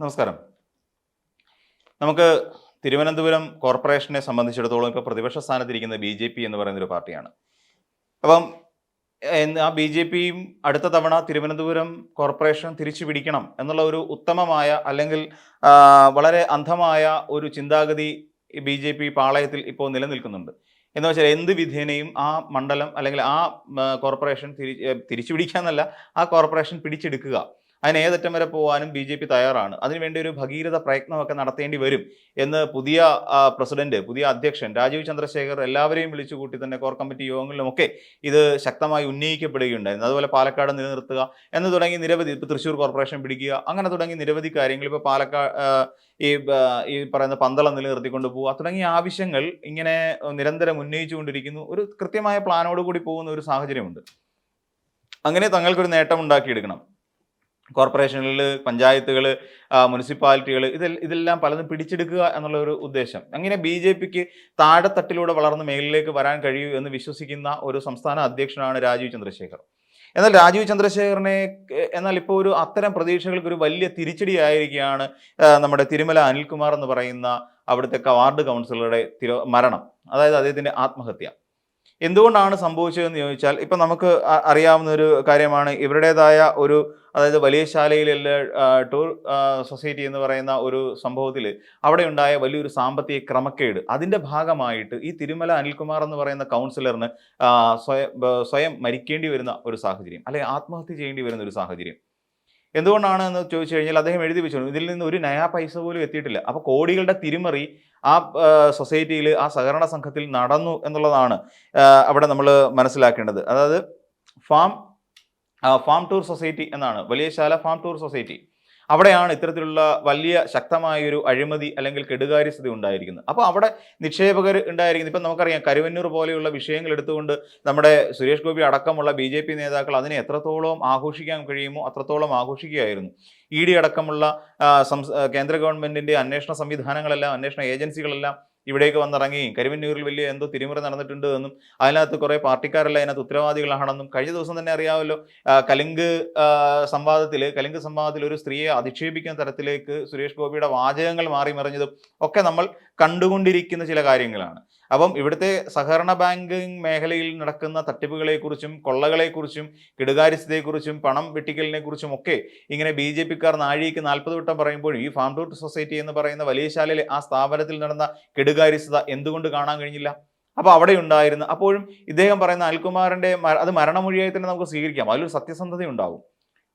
നമസ്കാരം. നമുക്ക് തിരുവനന്തപുരം കോർപ്പറേഷനെ സംബന്ധിച്ചിടത്തോളം ഇപ്പോൾ പ്രതിപക്ഷ സ്ഥാനത്തിരിക്കുന്ന ബി ജെ പി എന്ന് പറയുന്ന ഒരു പാർട്ടിയാണ്. അപ്പം ആ ബി ജെ പിയും അടുത്ത തവണ തിരുവനന്തപുരം കോർപ്പറേഷൻ തിരിച്ചു പിടിക്കണം എന്നുള്ള ഒരു ഉത്തമമായ അല്ലെങ്കിൽ വളരെ അന്ധമായ ഒരു ചിന്താഗതി ബി ജെ പി പാളയത്തിൽ ഇപ്പോൾ നിലനിൽക്കുന്നുണ്ട്. എന്ന് വെച്ചാൽ എന്ത് വിധേനയും ആ മണ്ഡലം അല്ലെങ്കിൽ ആ കോർപ്പറേഷൻ തിരി തിരിച്ചു തിരിച്ചു പിടിക്കാന്നല്ല ആ കോർപ്പറേഷൻ പിടിച്ചെടുക്കുക. അതിന് ഏതറ്റം വരെ പോകാനും ബി ജെ പി തയ്യാറാണ്. അതിനുവേണ്ടി ഒരു ഭഗീരഥ പ്രയത്നമൊക്കെ നടത്തേണ്ടി വരും എന്ന് പുതിയ പ്രസിഡന്റ് പുതിയ അധ്യക്ഷൻ രാജീവ് ചന്ദ്രശേഖർ എല്ലാവരെയും വിളിച്ചുകൂട്ടി തന്നെ കോർ കമ്മിറ്റി യോഗങ്ങളിലുമൊക്കെ ഇത് ശക്തമായി ഉന്നയിക്കപ്പെടുകയുണ്ടായിരുന്നു. അതുപോലെ പാലക്കാട് നിലനിർത്തുക എന്ന് തുടങ്ങി നിരവധി ഇപ്പോൾ തൃശ്ശൂർ കോർപ്പറേഷൻ പിടിക്കുക അങ്ങനെ തുടങ്ങി നിരവധി കാര്യങ്ങൾ ഇപ്പോൾ പാലക്കാട് ഈ ഈ പറയുന്ന പന്തളം നിലനിർത്തിക്കൊണ്ട് പോവുക തുടങ്ങിയ ആവശ്യങ്ങൾ ഇങ്ങനെ നിരന്തരം ഉന്നയിച്ചുകൊണ്ടിരിക്കുന്നു. ഒരു കൃത്യമായ പ്ലാനോട് കൂടി പോകുന്ന ഒരു സാഹചര്യമുണ്ട്. അങ്ങനെ തങ്ങൾക്കൊരു നേട്ടം ഉണ്ടാക്കിയെടുക്കണം. കോർപ്പറേഷനുകളിൽ പഞ്ചായത്തുകൾ മുനിസിപ്പാലിറ്റികൾ ഇതിൽ ഇതെല്ലാം പലതും പിടിച്ചെടുക്കുക എന്നുള്ള ഒരു ഉദ്ദേശം. അങ്ങനെ ബി ജെ പിക്ക് താഴെത്തട്ടിലൂടെ വളർന്ന് മേലിലേക്ക് വരാൻ കഴിയൂ എന്ന് വിശ്വസിക്കുന്ന ഒരു സംസ്ഥാന അധ്യക്ഷനാണ് രാജീവ് ചന്ദ്രശേഖർ. എന്നാൽ രാജീവ് ചന്ദ്രശേഖരനെ എന്നാൽ ഇപ്പോൾ ഒരു അത്തരം പ്രതീക്ഷകൾക്ക് ഒരു വലിയ തിരിച്ചടി ആയിരിക്കുകയാണ് നമ്മുടെ തിരുമല അനിൽകുമാർ എന്ന് പറയുന്ന അവിടുത്തെ വാർഡ് കൗൺസിലറുടെ മരണം. അതായത് അദ്ദേഹത്തിന്റെ ആത്മഹത്യ. എന്തുകൊണ്ടാണ് സംഭവിച്ചതെന്ന് ചോദിച്ചാൽ ഇപ്പം നമുക്ക് അറിയാവുന്ന ഒരു കാര്യമാണ്. ഇവരുടേതായ ഒരു അതായത് വലിയ ശാലയിലുള്ള ടൂർ സൊസൈറ്റി എന്ന് പറയുന്ന ഒരു സംഭവത്തിൽ അവിടെ ഉണ്ടായ വലിയൊരു സാമ്പത്തിക ക്രമക്കേട്. അതിന്റെ ഭാഗമായിട്ട് ഈ തിരുമല അനിൽകുമാർ എന്ന് പറയുന്ന കൗൺസിലറിന് സ്വയം സ്വയം മരിക്കേണ്ടി വരുന്ന ഒരു സാഹചര്യം അല്ലെങ്കിൽ ആത്മഹത്യ ചെയ്യേണ്ടി വരുന്ന ഒരു സാഹചര്യം. എന്തുകൊണ്ടാണ് എന്ന് ചോദിച്ചു കഴിഞ്ഞാൽ അദ്ദേഹം എഴുതി വെച്ചു ഇതിൽ നിന്ന് ഒരു നയാ പൈസ പോലും എത്തിയിട്ടില്ല. അപ്പോൾ കോടികളുടെ തിരിമറി ആ സൊസൈറ്റിയിൽ ആ സഹകരണ സംഘത്തിൽ നടന്നു എന്നുള്ളതാണ് അവിടെ നമ്മൾ മനസ്സിലാക്കേണ്ടത്. അതായത് ഫാം ഫാം ടൂർ സൊസൈറ്റി എന്നാണ്. Valiyasala farm tour society. അവിടെയാണ് ഇത്തരത്തിലുള്ള വലിയ ശക്തമായൊരു അഴിമതി അല്ലെങ്കിൽ കെടുകാര്യസ്ഥത ഉണ്ടായിരിക്കുന്നത്. അപ്പോൾ അവിടെ നിക്ഷേപകർ ഉണ്ടായിരിക്കുന്നത് ഇപ്പം നമുക്കറിയാം കരുവന്നൂർ പോലെയുള്ള വിഷയങ്ങൾ എടുത്തുകൊണ്ട് നമ്മുടെ സുരേഷ് ഗോപി അടക്കമുള്ള ബി ജെ പി നേതാക്കൾ അതിനെ എത്രത്തോളം ആഘോഷിക്കാൻ കഴിയുമോ അത്രത്തോളം ആഘോഷിക്കുകയായിരുന്നു. ഇ ഡി അടക്കമുള്ള കേന്ദ്ര ഗവൺമെന്റിന്റെ അന്വേഷണ സംവിധാനങ്ങളെല്ലാം അന്വേഷണ ഏജൻസികളെല്ലാം ഇവിടേക്ക് വന്നിറങ്ങി കരിമന്നൂരിൽ വലിയ എന്തോ തിരിമുറ നടന്നിട്ടുണ്ട് എന്നും അതിനകത്ത് കുറേ പാർട്ടിക്കാരെല്ലാം അതിനകത്ത് ഉത്തരവാദികളാണെന്നും കഴിഞ്ഞ ദിവസം തന്നെ അറിയാമല്ലോ കലിങ്ക് സംവാദത്തിൽ കലിംഗ് സംവാദത്തിൽ ഒരു സ്ത്രീയെ അധിക്ഷേപിക്കുന്ന തരത്തിലേക്ക് സുരേഷ് ഗോപിയുടെ വാചകങ്ങൾ മാറി മറിഞ്ഞതും ഒക്കെ നമ്മൾ കണ്ടുകൊണ്ടിരിക്കുന്ന ചില കാര്യങ്ങളാണ്. അപ്പം ഇവിടുത്തെ സഹകരണ ബാങ്കിങ് മേഖലയിൽ നടക്കുന്ന തട്ടിപ്പുകളെക്കുറിച്ചും കൊള്ളകളെക്കുറിച്ചും കെടുകാര്യസ്ഥതയെക്കുറിച്ചും പണം വെട്ടിക്കലിനെ കുറിച്ചും ഒക്കെ ഇങ്ങനെ ബി ജെ പിക്കാർ നാഴിക്ക് നാൽപ്പത് വട്ടം പറയുമ്പോഴും ഈ ഫാം ടൂട്ട് സൊസൈറ്റി എന്ന് പറയുന്ന വലിയ ശാലയിലെ ആ സ്ഥാപനത്തിൽ നടന്ന കെടുകാര്യസ്ഥത എന്തുകൊണ്ട് കാണാൻ കഴിഞ്ഞില്ല? അപ്പോൾ അവിടെ ഉണ്ടായിരുന്നു. അപ്പോഴും ഇദ്ദേഹം പറയുന്ന അൽകുമാറിന്റെ അത് മരണമൊഴിയായി തന്നെ നമുക്ക് സ്വീകരിക്കാം. അതിലൊരു സത്യസന്ധത ഉണ്ടാവും.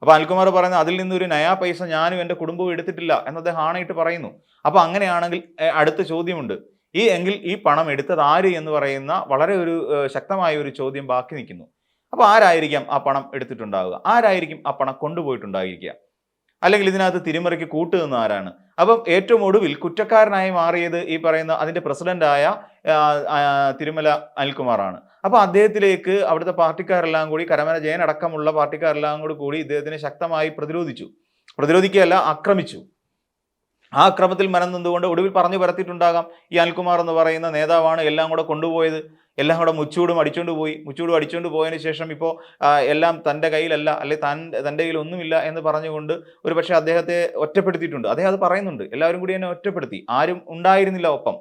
അപ്പോൾ അൽകുമാർ പറയുന്നത് അതിൽ നിന്നൊരു നയാ പൈസ ഞാനും എന്റെ കുടുംബവും എടുത്തിട്ടില്ല എന്ന് അദ്ദേഹം ആണയിട്ട് പറയുന്നു. അപ്പോൾ അങ്ങനെയാണെങ്കിൽ അടുത്ത ചോദ്യമുണ്ട്. ഈ എങ്കിൽ ഈ പണം എടുത്തത് ആര് എന്ന് പറയുന്ന വളരെ ഒരു ശക്തമായ ഒരു ചോദ്യം ബാക്കി നിൽക്കുന്നു. അപ്പോൾ ആരായിരിക്കാം ആ പണം എടുത്തിട്ടുണ്ടാവുക? ആരായിരിക്കും ആ പണം കൊണ്ടുപോയിട്ടുണ്ടായിരിക്കുക? അല്ലെങ്കിൽ ഇതിനകത്ത് തിരിമറിക്ക് കൂട്ടുനിന്ന ആരാണ്? അപ്പം ഏറ്റവും ഒടുവിൽ കുറ്റക്കാരനായി മാറിയത് ഈ പറയുന്ന ആ, ആ, തിരുമല അനിൽകുമാറാണ്. അപ്പോൾ അദ്ദേഹത്തിലേക്ക് അവിടുത്തെ പാർട്ടിക്കാരെല്ലാം കൂടി കരമന ജയൻ അടക്കമുള്ള പാർട്ടിക്കാരെല്ലാം കൂടി കൂടി ഇദ്ദേഹത്തിനെ ശക്തമായി പ്രതിരോധിച്ചു. പ്രതിരോധിക്കുകയല്ല ആക്രമിച്ചു. ആ ക്രമത്തിൽ മനം നിന്നുകൊണ്ട് ഒടുവിൽ പറഞ്ഞു പരത്തിയിട്ടുണ്ടാകാം. ഈ അനിൽകുമാർ എന്ന് പറയുന്ന നേതാവാണ് എല്ലാം കൂടെ കൊണ്ടുപോയത്. എല്ലാം കൂടെ മുച്ചൂടും അടിച്ചുകൊണ്ട് പോയി. മുച്ചൂടും അടിച്ചുകൊണ്ട് പോയതിന് ശേഷം ഇപ്പോൾ എല്ലാം തന്റെ കയ്യിലല്ല അല്ലെ താൻ തന്റെ കയ്യിൽ ഒന്നുമില്ല എന്ന് പറഞ്ഞുകൊണ്ട് ഒരു പക്ഷേ അദ്ദേഹത്തെ ഒറ്റപ്പെടുത്തിയിട്ടുണ്ട്. അദ്ദേഹം അത് പറയുന്നുണ്ട്. എല്ലാവരും കൂടി എന്നെ ഒറ്റപ്പെടുത്തി. ആരും ഉണ്ടായിരുന്നില്ല ഒപ്പം.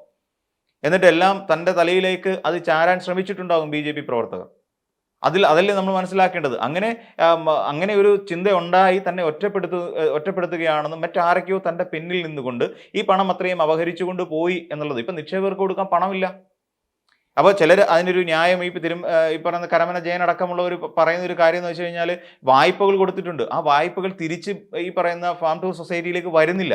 എന്നിട്ട് എല്ലാം തന്റെ തലയിലേക്ക് അത് ചാരാൻ ശ്രമിച്ചിട്ടുണ്ടാകും ബി പ്രവർത്തകർ. അതിൽ അതല്ലേ നമ്മൾ മനസ്സിലാക്കേണ്ടത്? അങ്ങനെ അങ്ങനെ ഒരു ചിന്ത ഉണ്ടായി തന്നെ ഒറ്റപ്പെടുത്തു ഒറ്റപ്പെടുത്തുകയാണെന്നും മറ്റാരൊക്കെയോ തന്റെ പിന്നിൽ നിന്നുകൊണ്ട് ഈ പണം അത്രയും അപഹരിച്ചുകൊണ്ട് പോയി എന്നുള്ളത്. ഇപ്പം നിക്ഷേപകർക്ക് കൊടുക്കാൻ പണമില്ല. അപ്പോൾ ചിലർ അതിനൊരു ന്യായം ഈ തിരും ഈ പറയുന്ന കരമന ജയൻ അടക്കമുള്ളവർ പറയുന്ന ഒരു കാര്യം എന്ന് വെച്ച് കഴിഞ്ഞാൽ വായ്പകൾ കൊടുത്തിട്ടുണ്ട്. ആ വായ്പകൾ തിരിച്ച് ഈ പറയുന്ന ഫാം ടു സൊസൈറ്റിയിലേക്ക് വരുന്നില്ല.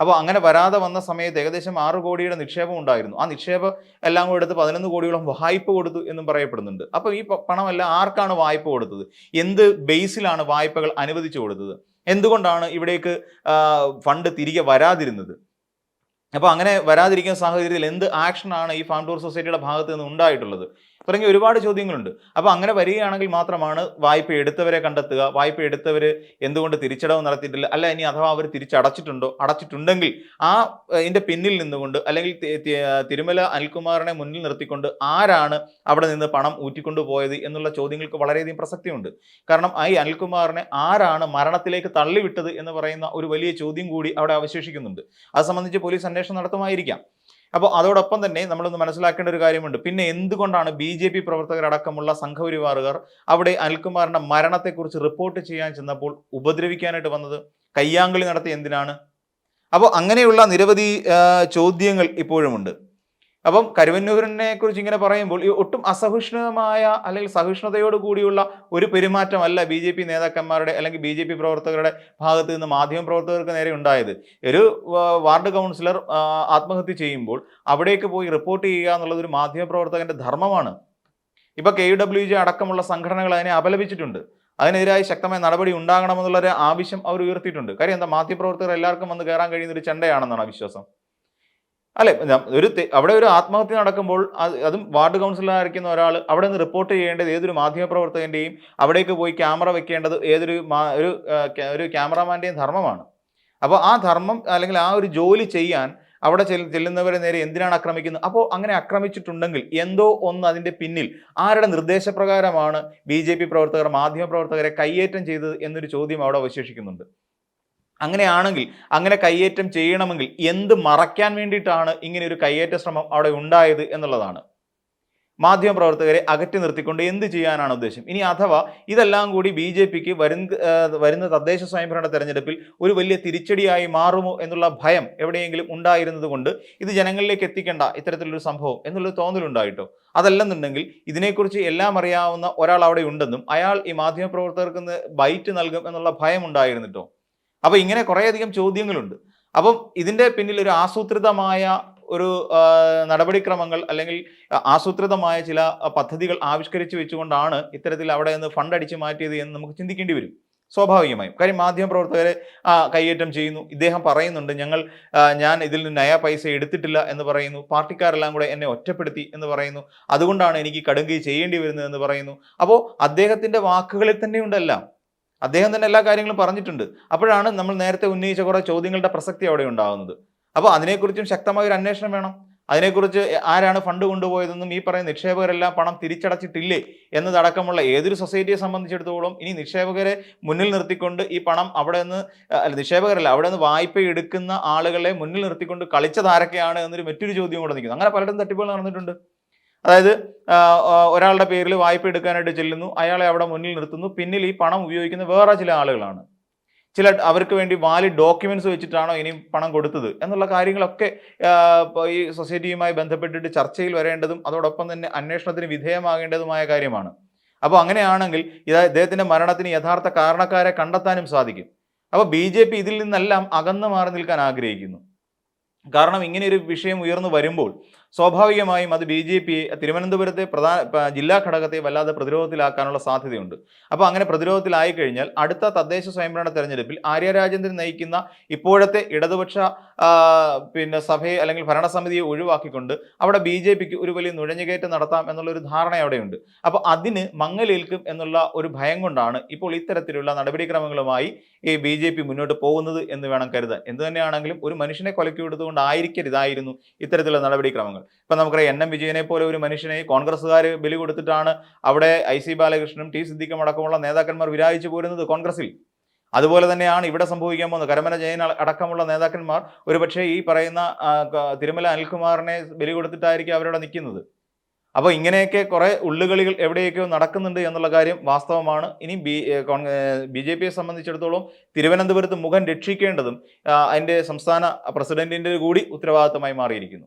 അപ്പോൾ അങ്ങനെ വരാതെ വന്ന സമയത്ത് ഏകദേശം ആറ് കോടിയുടെ നിക്ഷേപം ഉണ്ടായിരുന്നു. ആ നിക്ഷേപം എല്ലാം കൂടെ എടുത്ത് പതിനൊന്ന് കോടിയോളം വായ്പ കൊടുത്തു എന്നും പറയപ്പെടുന്നുണ്ട്. അപ്പോൾ ഈ പണമെല്ലാം ആർക്കാണ് വായ്പ കൊടുത്തത്? എന്ത് ബേസിലാണ് വായ്പകൾ അനുവദിച്ചു കൊടുത്തത്? എന്തുകൊണ്ടാണ് ഇവിടേക്ക് ഫണ്ട് തിരികെ വരാതിരുന്നത്? അപ്പോൾ അങ്ങനെ വരാതിരിക്കുന്ന സാഹചര്യത്തിൽ എന്ത് ആക്ഷനാണ് ഈ ഫാം ടൂർ സൊസൈറ്റിയുടെ ഭാഗത്ത് നിന്ന് ഉണ്ടായിട്ടുള്ളത്? തുടങ്ങിയ ഒരുപാട് ചോദ്യങ്ങളുണ്ട്. അപ്പോൾ അങ്ങനെ വരികയാണെങ്കിൽ മാത്രമാണ് വായ്പ എടുത്തവരെ കണ്ടെത്തുക വായ്പ എടുത്തവർ എന്തുകൊണ്ട് തിരിച്ചടവ് നടത്തിയിട്ടില്ല അല്ല ഇനി അഥവാ അവർ തിരിച്ചടച്ചിട്ടുണ്ടോ അടച്ചിട്ടുണ്ടെങ്കിൽ ആ ഇതിന്റെ പിന്നിൽ നിന്നുകൊണ്ട് അല്ലെങ്കിൽ തിരുമല അനിൽകുമാറിനെ മുന്നിൽ നിർത്തിക്കൊണ്ട് ആരാണ് അവിടെ നിന്ന് പണം ഊറ്റിക്കൊണ്ടു പോയത് എന്നുള്ള ചോദ്യങ്ങൾക്ക് വളരെയധികം പ്രസക്തിയുണ്ട്. കാരണം ഈ അനിൽകുമാറിനെ ആരാണ് മരണത്തിലേക്ക് തള്ളിവിട്ടത് എന്ന് പറയുന്ന ഒരു വലിയ ചോദ്യം കൂടി അവിടെ അവശേഷിക്കുന്നുണ്ട്. അത് സംബന്ധിച്ച് പോലീസ് അന്വേഷണം നടത്തുമായിരിക്കാം. അപ്പോൾ അതോടൊപ്പം തന്നെ നമ്മളൊന്ന് മനസ്സിലാക്കേണ്ട ഒരു കാര്യമുണ്ട്. പിന്നെ എന്തുകൊണ്ടാണ് ബി ജെ പി പ്രവർത്തകരടക്കമുള്ള സംഘപരിവാറുകാർ അവിടെ അനിൽകുമാറിന്റെ മരണത്തെക്കുറിച്ച് റിപ്പോർട്ട് ചെയ്യാൻ ചെന്നപ്പോൾ ഉപദ്രവിക്കാനായിട്ട് വന്നത്? കയ്യാങ്കളി നടത്തി എന്തിനാണ്? അപ്പോൾ അങ്ങനെയുള്ള നിരവധി ചോദ്യങ്ങൾ ഇപ്പോഴുമുണ്ട്. അപ്പം കരുവന്നൂരിനെ കുറിച്ച് ഇങ്ങനെ പറയുമ്പോൾ ഈ ഒട്ടും അസഹിഷ്ണുതമായ അല്ലെങ്കിൽ സഹിഷ്ണുതയോട് കൂടിയുള്ള ഒരു പെരുമാറ്റമല്ല ബി ജെ പി നേതാക്കന്മാരുടെ അല്ലെങ്കിൽ ബി ജെ പി പ്രവർത്തകരുടെ ഭാഗത്ത് നിന്ന് മാധ്യമ പ്രവർത്തകർക്ക് നേരെ ഉണ്ടായത്. ഒരു വാർഡ് കൗൺസിലർ ആത്മഹത്യ ചെയ്യുമ്പോൾ അവിടേക്ക് പോയി റിപ്പോർട്ട് ചെയ്യുക എന്നുള്ളത് ഒരു മാധ്യമ പ്രവർത്തകന്റെ ധർമ്മമാണ്. ഇപ്പൊ കെ ഡബ്ല്യു ജി അടക്കമുള്ള സംഘടനകൾ അതിനെ അപലപിച്ചിട്ടുണ്ട്. അതിനെതിരായി ശക്തമായ നടപടി ഉണ്ടാകണമെന്നുള്ളൊരു ആവശ്യം അവർ ഉയർത്തിയിട്ടുണ്ട്. കാര്യം എന്താ മാധ്യമപ്രവർത്തകർ എല്ലാവർക്കും വന്ന് കയറാൻ കഴിയുന്ന ഒരു ചെണ്ടയാണെന്നാണ് വിശ്വാസം? അല്ലെ ഒരു അവിടെ ഒരു ആത്മഹത്യ നടക്കുമ്പോൾ അതും വാർഡ് കൗൺസിലറായിരിക്കുന്ന ഒരാൾ അവിടെ നിന്ന് റിപ്പോർട്ട് ചെയ്യേണ്ടത് ഏതൊരു മാധ്യമപ്രവർത്തകന്റെയും അവിടേക്ക് പോയി ക്യാമറ വെക്കേണ്ടത് ഏതൊരു ഒരു ഒരു ക്യാമറാമാന്റെയും ധർമ്മമാണ്. അപ്പോൾ ആ ധർമ്മം അല്ലെങ്കിൽ ആ ഒരു ജോലി ചെയ്യാൻ അവിടെ ചെല്ലുന്നവരെ നേരെ എന്തിനാണ് ആക്രമിക്കുന്നത്? അപ്പോൾ അങ്ങനെ ആക്രമിച്ചിട്ടുണ്ടെങ്കിൽ എന്തോ ഒന്ന് അതിന്റെ പിന്നിൽ ആരുടെ നിർദ്ദേശപ്രകാരമാണ് ബി ജെ പി പ്രവർത്തകർ മാധ്യമപ്രവർത്തകരെ കയ്യേറ്റം ചെയ്തത് എന്നൊരു ചോദ്യം അവിടെ അവശേഷിക്കുന്നുണ്ട്. അങ്ങനെയാണെങ്കിൽ അങ്ങനെ കയ്യേറ്റം ചെയ്യണമെങ്കിൽ എന്ത് മറയ്ക്കാൻ വേണ്ടിയിട്ടാണ് ഇങ്ങനെ ഒരു കയ്യേറ്റ ശ്രമം അവിടെ ഉണ്ടായത് എന്നുള്ളതാണ്. മാധ്യമപ്രവർത്തകരെ അകറ്റി നിർത്തിക്കൊണ്ട് എന്ത് ചെയ്യാനാണ് ഉദ്ദേശം? ഇനി അഥവാ ഇതെല്ലാം കൂടി ബി ജെ പിക്ക് വരുന്ന വരുന്ന തദ്ദേശ സ്വയംഭരണ തെരഞ്ഞെടുപ്പിൽ ഒരു വലിയ തിരിച്ചടിയായി മാറുമോ എന്നുള്ള ഭയം എവിടെയെങ്കിലും ഉണ്ടായിരുന്നത് കൊണ്ട് ഇത് ജനങ്ങളിലേക്ക് എത്തിക്കേണ്ട ഇത്തരത്തിലൊരു സംഭവം എന്നുള്ളൊരു തോന്നലുണ്ടായിട്ടോ? അതല്ലെന്നുണ്ടെങ്കിൽ ഇതിനെക്കുറിച്ച് എല്ലാം അറിയാവുന്ന ഒരാൾ അവിടെ ഉണ്ടെന്നും അയാൾ ഈ മാധ്യമപ്രവർത്തകർക്ക് ബൈറ്റ് നൽകും എന്നുള്ള ഭയം ഉണ്ടായിരുന്നിട്ടോ? അപ്പോൾ ഇങ്ങനെ കുറേയധികം ചോദ്യങ്ങളുണ്ട്. അപ്പം ഇതിന്റെ പിന്നിൽ ഒരു ആസൂത്രിതമായ ഒരു നടപടിക്രമങ്ങൾ അല്ലെങ്കിൽ ആസൂത്രിതമായ ചില പദ്ധതികൾ ആവിഷ്കരിച്ച് വെച്ചുകൊണ്ടാണ് ഇത്തരത്തിൽ അവിടെ നിന്ന് ഫണ്ട് അടിച്ചു മാറ്റിയത് എന്ന് നമുക്ക് ചിന്തിക്കേണ്ടി വരും. സ്വാഭാവികമായും. കാര്യം മാധ്യമപ്രവർത്തകരെ കയ്യേറ്റം ചെയ്യുന്നു. ഇദ്ദേഹം പറയുന്നുണ്ട് ഞങ്ങൾ ഞാൻ ഇതിൽ നിന്ന് നയ പൈസ എടുത്തിട്ടില്ല എന്ന് പറയുന്നു. പാർട്ടിക്കാരെല്ലാം കൂടെ എന്നെ ഒറ്റപ്പെടുത്തി എന്ന് പറയുന്നു. അതുകൊണ്ടാണ് എനിക്ക് കടുങ്കി ചെയ്യേണ്ടി വരുന്നത് എന്ന് പറയുന്നു. അപ്പോൾ അദ്ദേഹത്തിന്റെ വാക്കുകളിൽ തന്നെ അദ്ദേഹം തന്നെ എല്ലാ കാര്യങ്ങളും പറഞ്ഞിട്ടുണ്ട്. അപ്പോഴാണ് നമ്മൾ നേരത്തെ ഉന്നയിച്ച കുറേ ചോദ്യങ്ങളുടെ പ്രസക്തി അവിടെ ഉണ്ടാകുന്നത് അപ്പോൾ അതിനെക്കുറിച്ചും ശക്തമായ ഒരു അന്വേഷണം വേണം. അതിനെക്കുറിച്ച് ആരാണ് ഫണ്ട് കൊണ്ടുപോയതെന്നും ഈ പറയുന്ന നിക്ഷേപകരെല്ലാം പണം തിരിച്ചടച്ചിട്ടില്ലേ എന്നതടക്കമുള്ള ഏതൊരു സൊസൈറ്റിയെ സംബന്ധിച്ചിടത്തോളം ഇനി നിക്ഷേപകരെ മുന്നിൽ നിർത്തിക്കൊണ്ട് ഈ പണം അവിടെ നിന്ന് അല്ല നിക്ഷേപകരല്ല അവിടെ നിന്ന് വായ്പ എടുക്കുന്ന ആളുകളെ മുന്നിൽ നിർത്തിക്കൊണ്ട് കളിച്ചതാരൊക്കെയാണ് എന്നൊരു മറ്റൊരു ചോദ്യം കൂടെ നിൽക്കുന്നു. അങ്ങനെ പലരും തട്ടിപ്പുകൾ നടന്നിട്ടുണ്ട്. അതായത് ഒരാളുടെ പേരിൽ വായ്പ എടുക്കാനായിട്ട് ചെല്ലുന്നു അയാളെ അവിടെ മുന്നിൽ നിർത്തുന്നു. പിന്നിൽ ഈ പണം ഉപയോഗിക്കുന്ന വേറെ ചില ആളുകളാണ്. ചില അവർക്ക് വേണ്ടി വാലിഡ് ഡോക്യുമെന്റ്സ് വെച്ചിട്ടാണോ ഇനി പണം കൊടുത്തത് എന്നുള്ള കാര്യങ്ങളൊക്കെ ഈ സൊസൈറ്റിയുമായി ബന്ധപ്പെട്ടിട്ട് ചർച്ചയിൽ വരേണ്ടതും അതോടൊപ്പം തന്നെ അന്വേഷണത്തിന് വിധേയമാകേണ്ടതുമായ കാര്യമാണ്. അപ്പോൾ അങ്ങനെയാണെങ്കിൽ ഇത് ഇദ്ദേഹത്തിന്റെ മരണത്തിന് യഥാർത്ഥ കാരണക്കാരെ കണ്ടെത്താനും സാധിക്കും. അപ്പോൾ ബി ജെ പി ഇതിൽ നിന്നെല്ലാം അകന്നു മാറി നിൽക്കാൻ ആഗ്രഹിക്കുന്നു. കാരണം ഇങ്ങനെ ഒരു വിഷയം ഉയർന്നു വരുമ്പോൾ സ്വാഭാവികമായും അത് ബി ജെ പിയെ തിരുവനന്തപുരത്തെ പ്രധാന ജില്ലാ ഘടകത്തെ വല്ലാതെ പ്രതിരോധത്തിലാക്കാനുള്ള സാധ്യതയുണ്ട്. അപ്പോൾ അങ്ങനെ പ്രതിരോധത്തിലായി കഴിഞ്ഞാൽ അടുത്ത തദ്ദേശ സ്വയംഭരണ തെരഞ്ഞെടുപ്പിൽ ആര്യ രാജേന്ദ്രൻ നയിക്കുന്ന ഇപ്പോഴത്തെ ഇടതുപക്ഷ പിന്നെ സഭയെ അല്ലെങ്കിൽ ഭരണസമിതിയെ ഒഴിവാക്കിക്കൊണ്ട് അവിടെ ബി ജെ പിക്ക് ഒരു വലിയ നുഴഞ്ഞുകയറ്റം നടത്താം എന്നുള്ളൊരു ധാരണ അവിടെയുണ്ട്. അപ്പോൾ അതിന് മങ്ങലേൽക്കും എന്നുള്ള ഒരു ഭയം കൊണ്ടാണ് ഇപ്പോൾ ഇത്തരത്തിലുള്ള നടപടിക്രമങ്ങളുമായി ഈ ബി ജെ പി മുന്നോട്ട് പോകുന്നത് എന്ന് വേണം കരുതാൻ. എന്ത് തന്നെയാണെങ്കിലും ഒരു മനുഷ്യനെ കൊലക്കി കൊടുത്തുകൊണ്ടായിരിക്കരുതായിരുന്നു ഇത്തരത്തിലുള്ള നടപടിക്രമങ്ങൾ. ഇപ്പം നമുക്കറിയാം എൻ എം വിജയനെ പോലെ ഒരു മനുഷ്യനെ കോൺഗ്രസ്സുകാർ ബലി കൊടുത്തിട്ടാണ് അവിടെ ഐ സി ബാലകൃഷ്ണനും ടി സിദ്ദിഖും അടക്കമുള്ള നേതാക്കന്മാർ വിരാജിച്ചു പോരുന്നത് കോൺഗ്രസിൽ അതുപോലെ തന്നെയാണ് ഇവിടെ സംഭവിക്കാൻ പോകുന്നത്. കരമന ജയൻ അടക്കമുള്ള നേതാക്കന്മാർ ഒരുപക്ഷെ ഈ പറയുന്ന തിരുമല അനിൽകുമാറിനെ ബലി കൊടുത്തിട്ടായിരിക്കും അവരവിടെ നിൽക്കുന്നത്. അപ്പോൾ ഇങ്ങനെയൊക്കെ കുറേ ഉള്ളുകളികൾ എവിടെയൊക്കെയോ നടക്കുന്നുണ്ട് എന്നുള്ള കാര്യം വാസ്തവമാണ്. ഇനി ബി ബി ജെ പിയെ സംബന്ധിച്ചിടത്തോളം തിരുവനന്തപുരത്ത് മുഖം രക്ഷിക്കേണ്ടതും അതിന്റെ സംസ്ഥാന പ്രസിഡന്റിന്റെ കൂടി ഉത്തരവാദിത്തമായി മാറിയിരിക്കുന്നു.